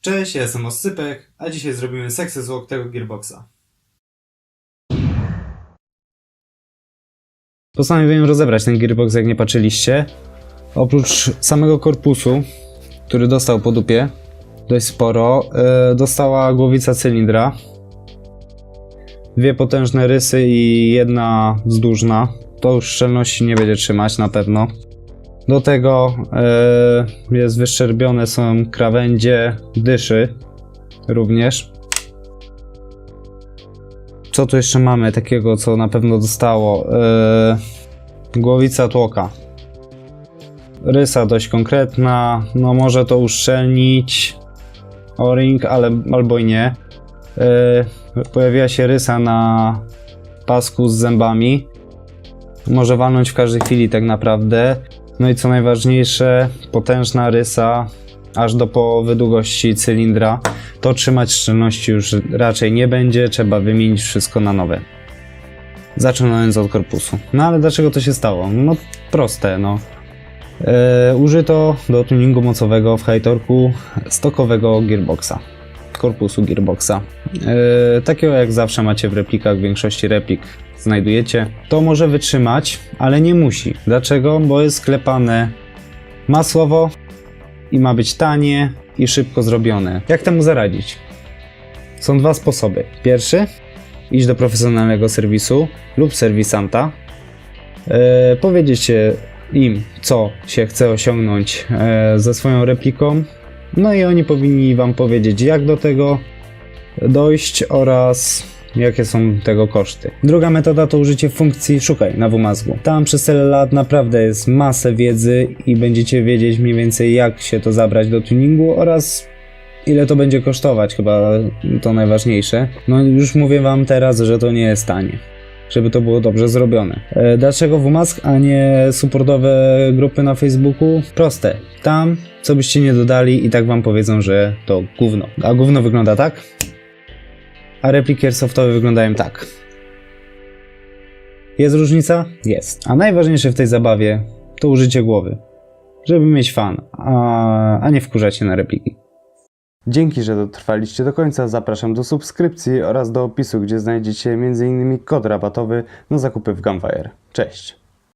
Cześć, ja jestem Oscypek, a dzisiaj zrobimy seksy złok tego Gearboxa. Postanowiłem rozebrać ten Gearbox, jak nie patrzyliście. Oprócz samego korpusu, który dostał po dupie, dość sporo, e, dostała głowica cylindra, dwie potężne rysy i jedna wzdłużna. To już szczelności nie będzie trzymać na pewno. Do tego e, jest wyszczerbione są krawędzie dyszy również. Co tu jeszcze mamy takiego, co na pewno dostało? E, głowica tłoka. Rysa dość konkretna, no może to uszczelnić o-ring, ale albo i nie. E, pojawiła się rysa na pasku z zębami. Może walnąć w każdej chwili tak naprawdę. No i co najważniejsze, potężna rysa aż do połowy długości cylindra. To trzymać szczelności już raczej nie będzie, trzeba wymienić wszystko na nowe. Zaczynając od korpusu. No ale dlaczego to się stało? No proste, no. E, użyto do tuningu mocowego w high-torku stokowego gearboxa. Korpusu gearboxa. E, takiego jak zawsze macie w replikach, w większości replik znajdujecie. To może wytrzymać, ale nie musi. Dlaczego? Bo jest sklepane masłowo i ma być tanie i szybko zrobione. Jak temu zaradzić? Są dwa sposoby. Pierwszy, iść do profesjonalnego serwisu lub serwisanta, e, powiedzieć im, co się chce osiągnąć e, ze swoją repliką, no i oni powinni Wam powiedzieć, jak do tego dojść oraz jakie są tego koszty. Druga metoda to użycie funkcji szukaj na WMAZGu. Tam przez tyle lat naprawdę jest masę wiedzy i będziecie wiedzieć mniej więcej jak się to zabrać do tuningu oraz ile to będzie kosztować, chyba to najważniejsze. No już mówię wam teraz, że to nie jest tanie. Żeby to było dobrze zrobione. E, Dlaczego WMASK, a nie supportowe grupy na Facebooku? Proste. Tam, co byście nie dodali, i tak wam powiedzą, że to gówno. A gówno wygląda tak, a repliki airsoftowe wyglądają tak. Jest różnica? Jest. A najważniejsze w tej zabawie to użycie głowy, żeby mieć fan, a, a nie wkurzać się na repliki. Dzięki, że dotrwaliście do końca. Zapraszam do subskrypcji oraz do opisu, gdzie znajdziecie m.in. kod rabatowy na zakupy w Gunfire. Cześć!